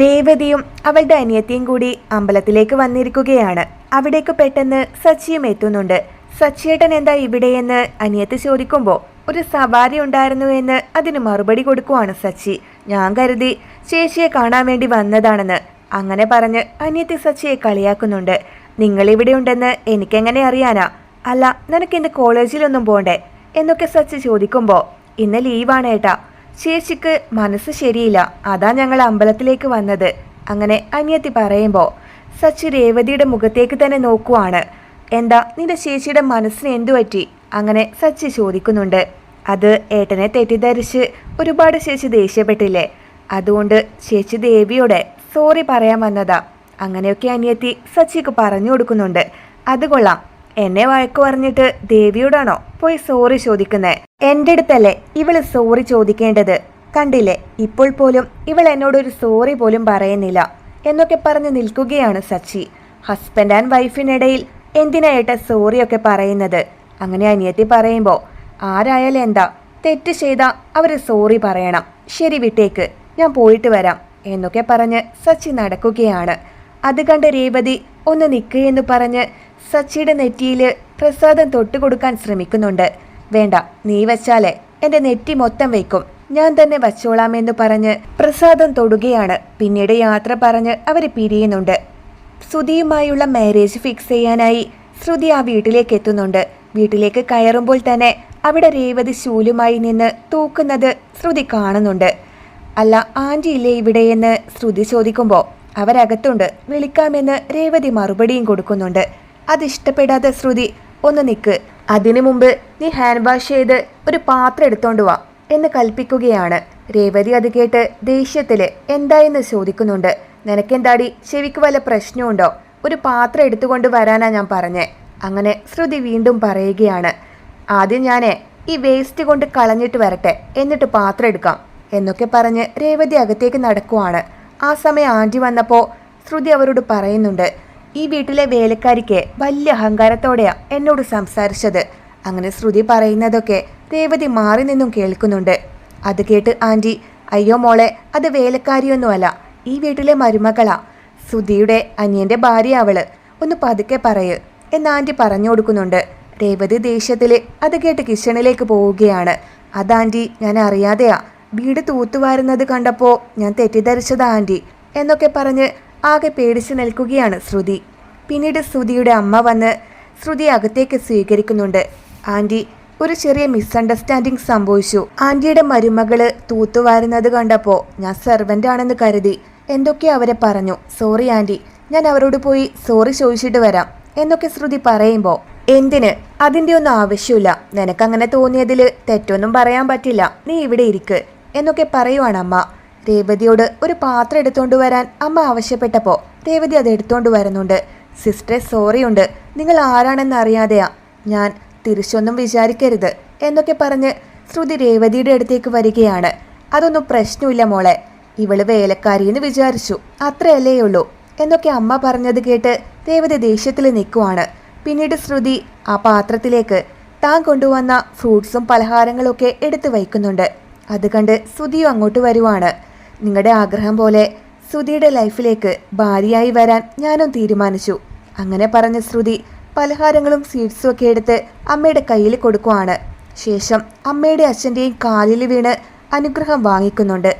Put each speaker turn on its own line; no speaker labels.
രേവതിയും അവളുടെ അനിയത്തിയും കൂടി അമ്പലത്തിലേക്ക് വന്നിരിക്കുകയാണ്. അവിടേക്ക് പെട്ടെന്ന് സച്ചിയും എത്തുന്നുണ്ട്. സച്ചിയേട്ടൻ എന്താ ഇവിടെയെന്ന് അനിയത്തി ചോദിക്കുമ്പോൾ ഒരു സവാരി ഉണ്ടായിരുന്നു എന്ന് അതിന് മറുപടി കൊടുക്കുവാണ് സച്ചി. ഞാൻ കരുതി ചേച്ചിയെ കാണാൻ വേണ്ടി വന്നതാണെന്ന്. അങ്ങനെ പറഞ്ഞ് അനിയത്തി സച്ചിയെ കളിയാക്കുന്നുണ്ട്. നിങ്ങളിവിടെ ഉണ്ടെന്ന് എനിക്കെങ്ങനെ അറിയാനാ? അല്ല നിനക്ക് ഇന്ന് കോളേജിലൊന്നും പോണ്ടേ? എന്നൊക്കെ സച്ചി ചോദിക്കുമ്പോൾ ഇന്ന് ലീവാണ് ഏട്ടാ. ചേച്ചിക്ക് മനസ്സ് ശരിയില്ല. അതാ ഞങ്ങൾ അമ്പലത്തിലേക്ക് വന്നത്. അങ്ങനെ അനിയത്തി പറയുമ്പോൾ സച്ചി രേവതിയുടെ മുഖത്തേക്ക് തന്നെ നോക്കുവാണ്. എന്താ നിന്റെ ചേച്ചിയുടെ മനസ്സിന് എന്തു പറ്റി? അങ്ങനെ സച്ചി ചോദിക്കുന്നുണ്ട്. അത് ഏട്ടനെ തെറ്റിദ്ധരിച്ച് ഒരുപാട് ചേച്ചി ദേഷ്യപ്പെട്ടില്ലേ? അതുകൊണ്ട് ചേച്ചി ദേവിയോടെ സോറി പറയാൻ വന്നതാ. അങ്ങനെയൊക്കെ അനിയത്തി സച്ചിക്ക് പറഞ്ഞു കൊടുക്കുന്നുണ്ട്. അത് കൊള്ളാം. എന്നെ വഴക്ക് പറഞ്ഞിട്ട് ദേവിയോടാണോ പോയി സോറി ചോദിക്കുന്നേ? എന്റെ അടുത്തല്ലേ ഇവൾ സോറി ചോദിക്കേണ്ടത്? കണ്ടില്ലേ ഇപ്പോൾ പോലും ഇവൾ എന്നോടൊരു സോറി പോലും പറയുന്നില്ല. എന്നൊക്കെ പറഞ്ഞു നിൽക്കുകയാണ് സച്ചി. ഹസ്ബൻഡ് ആൻഡ് വൈഫിനിടയിൽ എന്തിനായിട്ട് സോറിയൊക്കെ പറയുന്നത്? അങ്ങനെ അനിയത്തി പറയുമ്പോൾ ആരായാലും എന്താ തെറ്റ് ചെയ്ത അവർ സോറി പറയണം. ശരി വിട്ടേക്ക് ഞാൻ പോയിട്ട് വരാം എന്നൊക്കെ പറഞ്ഞ് സച്ചി നടക്കുകയാണ്. അത് കണ്ട് രേവതി ഒന്ന് നിൽക്കുകയെന്ന് പറഞ്ഞ് സച്ചിയുടെ നെറ്റിയിൽ പ്രസാദം തൊട്ടുകൊടുക്കാൻ ശ്രമിക്കുന്നുണ്ട്. വേണ്ട നീ വച്ചാലേ. എന്റെ നെറ്റി മൊത്തം വെക്കും ഞാൻ തന്നെ വച്ചോളാമെന്ന് പറഞ്ഞ് പ്രസാദം തൊടുകയാണ്. പിന്നീട് യാത്ര പറഞ്ഞ് അവർ പിരിയുന്നുണ്ട്. ശ്രുതിയുമായുള്ള മാരേജ് ഫിക്സ് ചെയ്യാനായി ശ്രുതി ആ വീട്ടിലേക്ക് എത്തുന്നുണ്ട്. വീട്ടിലേക്ക് കയറുമ്പോൾ തന്നെ അവിടെ രേവതി ശൂലുമായി നിന്ന് തൂക്കുന്നത് ശ്രുതി കാണുന്നുണ്ട്. അല്ല ആന്റി ഇല്ലേ ഇവിടെയെന്ന് ശ്രുതി ചോദിക്കുമ്പോൾ അവരകത്തുണ്ട്. വിളിക്കാമെന്ന് രേവതി മറുപടിയും കൊടുക്കുന്നുണ്ട്. അതിഷ്ടപ്പെടാത്ത ശ്രുതി. ഒന്ന് നിൽക്ക് അതിനു മുമ്പ് നീ ഹാൻഡ് വാഷ് ചെയ്ത് ഒരു പാത്രം എടുത്തോണ്ട് വാ എന്ന് കൽപ്പിക്കുകയാണ്. രേവതി അത് കേട്ട് ദേഷ്യത്തിൽ എന്തായെന്ന് ചോദിക്കുന്നുണ്ട്. നിനക്കെന്താടി? ചെവിക്ക് വല്ല പ്രശ്നമുണ്ടോ? ഒരു പാത്രം എടുത്തുകൊണ്ട് വരാനാ ഞാൻ പറഞ്ഞേ. അങ്ങനെ ശ്രുതി വീണ്ടും പറയുകയാണ്. ആദ്യം ഞാനേ ഈ വേസ്റ്റ് കൊണ്ട് കളഞ്ഞിട്ട് വരട്ടെ എന്നിട്ട് പാത്രം എടുക്കാം എന്നൊക്കെ പറഞ്ഞ് രേവതി അകത്തേക്ക് നടക്കുവാണ്. ആ സമയം ആന്റി വന്നപ്പോൾ ശ്രുതി അവരോട് പറയുന്നുണ്ട് ഈ വീട്ടിലെ വേലക്കാരിക്ക് വലിയ അഹങ്കാരത്തോടെയാ എന്നോട് സംസാരിച്ചത്. അങ്ങനെ ശ്രുതി പറയുന്നതൊക്കെ രേവതി മാറി നിന്നും കേൾക്കുന്നുണ്ട്. അത് കേട്ട് ആന്റി അയ്യോ മോളെ അത് വേലക്കാരിയൊന്നുമല്ല. ഈ വീട്ടിലെ മരുമകളാ. ശ്രുതിയുടെ അനിയന്റെ ഭാര്യ അവൾ ഒന്ന് പതുക്കെ പറയ് എന്ന് ആന്റി പറഞ്ഞു കൊടുക്കുന്നുണ്ട്. രേവതി ദേഷ്യത്തിൽ അത് കേട്ട് കിച്ചണിലേക്ക് പോവുകയാണ്. അതാന്റി ഞാൻ അറിയാതെയാ. വീട് തൂത്തുവാരുന്നത് കണ്ടപ്പോൾ ഞാൻ തെറ്റിദ്ധരിച്ചതാ ആന്റി എന്നൊക്കെ പറഞ്ഞ് ആകെ പേടിച്ചു നിൽക്കുകയാണ് ശ്രുതി. പിന്നീട് ശ്രുതിയുടെ അമ്മ വന്ന് ശ്രുതി അകത്തേക്ക് സ്വീകരിക്കുന്നുണ്ട്. ആന്റി ഒരു ചെറിയ മിസ്അണ്ടർസ്റ്റാൻഡിങ് സംഭവിച്ചു. ആന്റിയുടെ മരുമകൾ തൂത്തുവാരുന്നത് കണ്ടപ്പോൾ ഞാൻ സെർവന്റ് ആണെന്ന് കരുതി എന്തൊക്കെ അവരെ പറഞ്ഞു. സോറി ആന്റി ഞാൻ അവരോട് പോയി സോറി ചോദിച്ചിട്ട് വരാം എന്നൊക്കെ ശ്രുതി പറയുമ്പോൾ എന്തിന്? അതിന്റെ ഒന്നും ആവശ്യമില്ല. നിനക്കങ്ങനെ തോന്നിയതിൽ തെറ്റൊന്നും പറയാൻ പറ്റില്ല. നീ ഇവിടെ ഇരിക്ക് എന്നൊക്കെ പറയുവാണ് അമ്മ. രേവതിയോട് ഒരു പാത്രം എടുത്തുകൊണ്ട് വരാൻ അമ്മ ആവശ്യപ്പെട്ടപ്പോൾ രേവതി അത് എടുത്തുകൊണ്ട് വരുന്നുണ്ട്. സോറി ഉണ്ട്. നിങ്ങൾ ആരാണെന്ന് അറിയാതെയാ. ഞാൻ തിരിച്ചൊന്നും വിചാരിക്കരുത് എന്നൊക്കെ പറഞ്ഞ് ശ്രുതി രേവതിയുടെ അടുത്തേക്ക് വരികയാണ്. അതൊന്നും പ്രശ്നമില്ല മോളെ. ഇവൾ വേലക്കാരി എന്ന് വിചാരിച്ചു. അത്രയല്ലേ ഉള്ളൂ എന്നൊക്കെ അമ്മ പറഞ്ഞത് കേട്ട് രേവതി ദേഷ്യത്തിൽ നിൽക്കുവാണ് പിന്നീട് ശ്രുതി ആ പാത്രത്തിലേക്ക് താൻ കൊണ്ടുവന്ന ഫ്രൂട്ട്സും പലഹാരങ്ങളൊക്കെ എടുത്തു വയ്ക്കുന്നുണ്ട്. അത് കണ്ട് ശ്രുതിയും അങ്ങോട്ട് വരുവാണ്. നിങ്ങളുടെ ആഗ്രഹം പോലെ ശ്രുതിയുടെ ലൈഫിലേക്ക് ഭാര്യയായി വരാൻ ഞാനും തീരുമാനിച്ചു. അങ്ങനെ പറഞ്ഞ ശ്രുതി പലഹാരങ്ങളും സ്വീറ്റ്സും ഒക്കെ എടുത്ത് അമ്മയുടെ കയ്യിൽ കൊടുക്കുവാണ്. ശേഷം അമ്മയുടെ അച്ഛന്റെയും കാലിൽ വീണ് അനുഗ്രഹം വാങ്ങിക്കുന്നുണ്ട്.